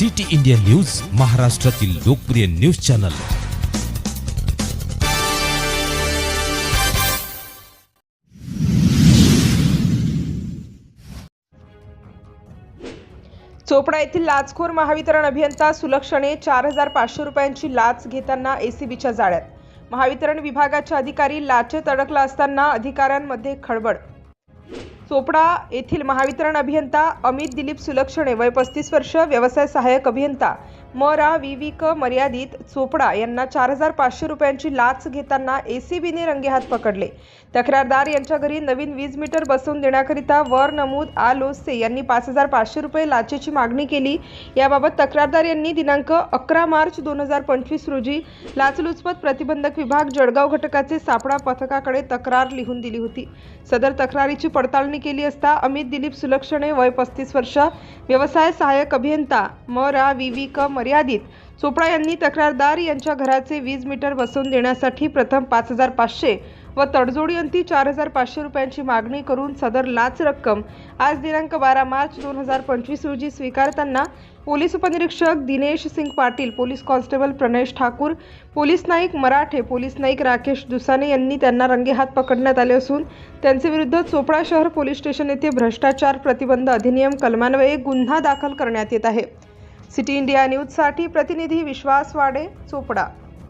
City India news महाराष्ट्रातील लोकप्रिय news channel. Chopra येथील लाचखोर महावितरण अभियंता सुलक्षणे चार हजार पाचशे रुपयांची लाच घेताना एसीबीच्या जाळ्यात. महावितरण विभागाच्या अधिकारी लाचेत अडकला असताना अधिकाऱ्यांमध्ये खळबळ. चोपडा येथील महावितरण अभियंता अमित दिलीप सुलक्षणे वय पस्तीस वर्ष व्यवसाय सहाय्यक अभियंता मरा विविक वि क मर्यादित चोपडा यांना चार हजार पाचशे रुपयांची लाच घेताना एसीबीने रंगेहात पकडले. तक्रारदार यांच्या घरी नवीन वीज मीटर बसवून देण्याकरिता वर नमूद आ. लोसे यांनी पाच हजार पाचशे रुपये लाचेची मागणी केली. याबाबत तक्रारदार यांनी दिनांक अकरा मार्च दोन हजार पंचवीस रोजी लाचलुचपत प्रतिबंधक विभाग जळगाव घटकाचे सापडा पथकाकडे तक्रार लिहून दिली होती. सदर तक्रारीची पडताळणी केली असता अमित दिलीप सुलक्षणे वय पस्तीस वर्ष व्यवसाय सहाय्यक अभियंता मरा विविक वि क मर्यादित. चोपडा यांनी तक्रारदार यांच्या घराचे वीज मीटर बसवून देण्यासाठी प्रथम पाच हजार पाचशे व तडजोडी अंती चार हजार पाचशे रुपयांची मागणी करून सदर लाच रक्कम आज दिनांक बारा मार्च दोन हजार पंचवीस रोजी स्वीकारताना पोलीस उपनिरीक्षक Dinesh Singh Patil police constable Pranesh Thakur police Naik Marathe police Naik Rakesh Dusane यांनी त्यांना रंगेहात पकडण्यात आले असून त्यांचे विरुद्ध चोपडा शहर पोलीस स्टेशन येथे भ्रष्टाचार प्रतिबंध अधिनियम कलमान्वये गुन्हा दाखल करण्यात येत आहे. सिटी इंडिया न्यूजसाठी प्रतिनिधी विश्वास वाडे चोपडा.